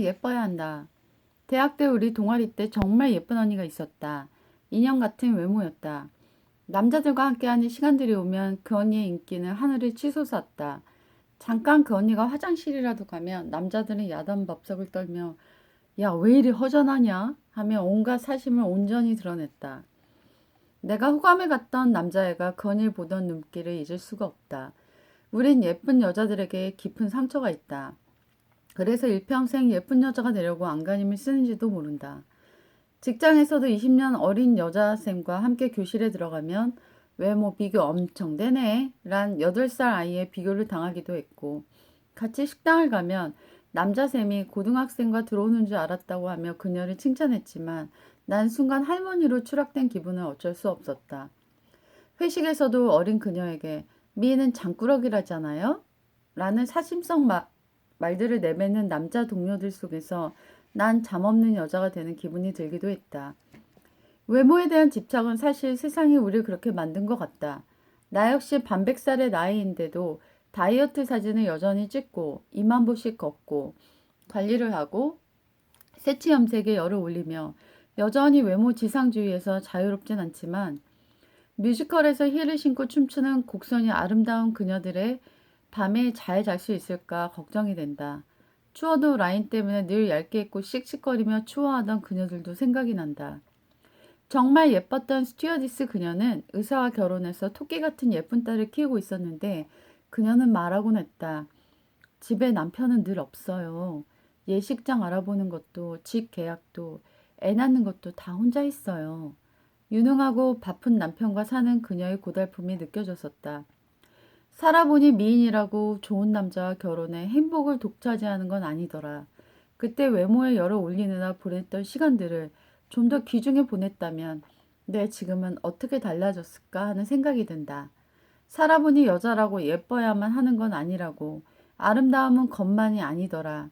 예뻐야 한다. 대학 때 우리 동아리 때 정말 예쁜 언니가 있었다. 인형 같은 외모였다. 남자들과 함께하는 시간들이 오면 그 언니의 인기는 하늘을 치솟았다. 잠깐 그 언니가 화장실이라도 가면 남자들은 야단 법석을 떨며 야, 왜 이리 허전하냐? 하며 온갖 사심을 온전히 드러냈다. 내가 호감을 갖던 남자애가 그 언니를 보던 눈길을 잊을 수가 없다. 우린 예쁜 여자들에게 깊은 상처가 있다. 그래서 일평생 예쁜 여자가 되려고 안간힘을 쓰는지도 모른다. 직장에서도 20년 어린 여자쌤과 함께 교실에 들어가면 외모 비교 엄청 되네 란 8살 아이의 비교를 당하기도 했고 같이 식당을 가면 남자쌤이 고등학생과 들어오는 줄 알았다고 하며 그녀를 칭찬했지만 난 순간 할머니로 추락된 기분은 어쩔 수 없었다. 회식에서도 어린 그녀에게 미인은 장꾸러기라잖아요? 라는 사심성 마, 말들을 내뱉는 남자 동료들 속에서 난 잠없는 여자가 되는 기분이 들기도 했다. 외모에 대한 집착은 사실 세상이 우리를 그렇게 만든 것 같다. 나 역시 반백살의 나이인데도 다이어트 사진을 여전히 찍고 2만 보씩 걷고 관리를 하고 새치 염색에 열을 올리며 여전히 외모 지상주의에서 자유롭진 않지만 뮤지컬에서 힐을 신고 춤추는 곡선이 아름다운 그녀들의 밤에 잘 잘 수 있을까 걱정이 된다. 추워도 라인 때문에 늘 얇게 입고 씩씩거리며 추워하던 그녀들도 생각이 난다. 정말 예뻤던 스튜어디스 그녀는 의사와 결혼해서 토끼 같은 예쁜 딸을 키우고 있었는데 그녀는 말하곤 했다. 집에 남편은 늘 없어요. 예식장 알아보는 것도 집 계약도 애 낳는 것도 다 혼자 했어요. 유능하고 바쁜 남편과 사는 그녀의 고달픔이 느껴졌었다. 살아보니 미인이라고 좋은 남자와 결혼해 행복을 독차지하는 건 아니더라. 그때 외모에 열을 올리느라 보냈던 시간들을 좀 더 귀중해 보냈다면 내 지금은 어떻게 달라졌을까 하는 생각이 든다. 살아보니 여자라고 예뻐야만 하는 건 아니라고 아름다움은 것만이 아니더라.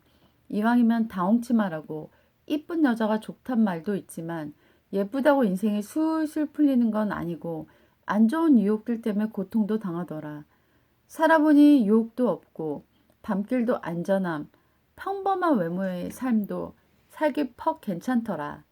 이왕이면 다홍치마라고 이쁜 여자가 좋단 말도 있지만 예쁘다고 인생이 술술 풀리는 건 아니고 안 좋은 유혹들 때문에 고통도 당하더라. 살아보니 유혹도 없고 밤길도 안전함, 평범한 외모의 삶도 살기 퍽 괜찮더라.